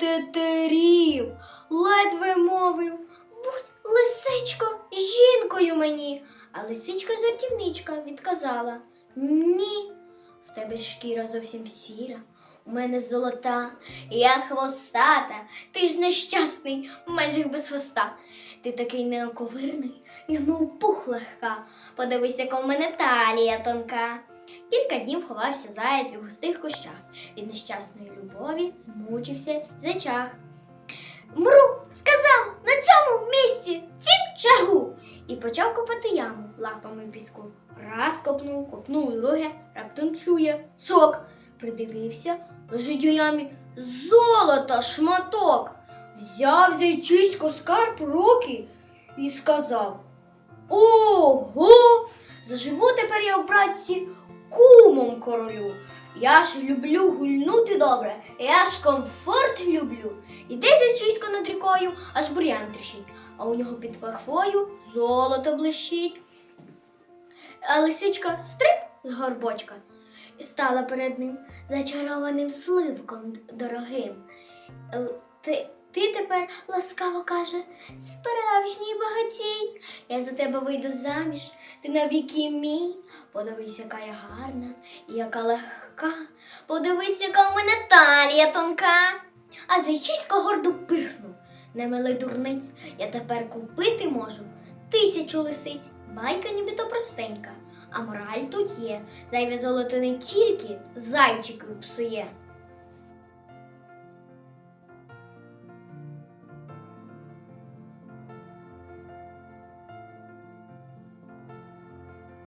затетерів, ледве мовив. Будь, лисичко, жінкою мені. А лисичка жартівничка відказала Ні, в тебе шкіра зовсім сіра, у мене золота, я хвостата, ти ж нещасний, майже без хвоста. Ти такий неоковирний, я мов пух легка. Подивись, яка в мене талія тонка. Кілька днів ховався заяць у густих кущах. Від нещасної любові змучився зайчах. Мру, сказав, на цьому місці цім чергу. І почав копати яму лапами піску. Раз копнув, копнув друге, раптом чує цок. Придивився, лежить у ямі золота шматок. Взяв зайчисько скарб руки і сказав: Ого! Заживу тепер я в братці кумом королю. Я ж люблю гульнути добре, я ж комфорт люблю. Іде зайчисько над рікою, аж бур'ян тріщить, а у нього під пахвою золото блищить. А лисичка стрип з горбочка і стала перед ним зачарованим сливком дорогим. Ти, ти тепер ласкаво каже, справжній багатій. Я за тебе вийду заміж, ти навіки мій. Подивись, яка я гарна і яка легка. Подивись, яка в мене талія тонка. А зайчисько гордо пирхнув. Немилий дурниць, я тепер купити можу тисячу лисиць. Байка нібито простенька, а мораль тут є. Зайве золото не тільки зайчиків псує.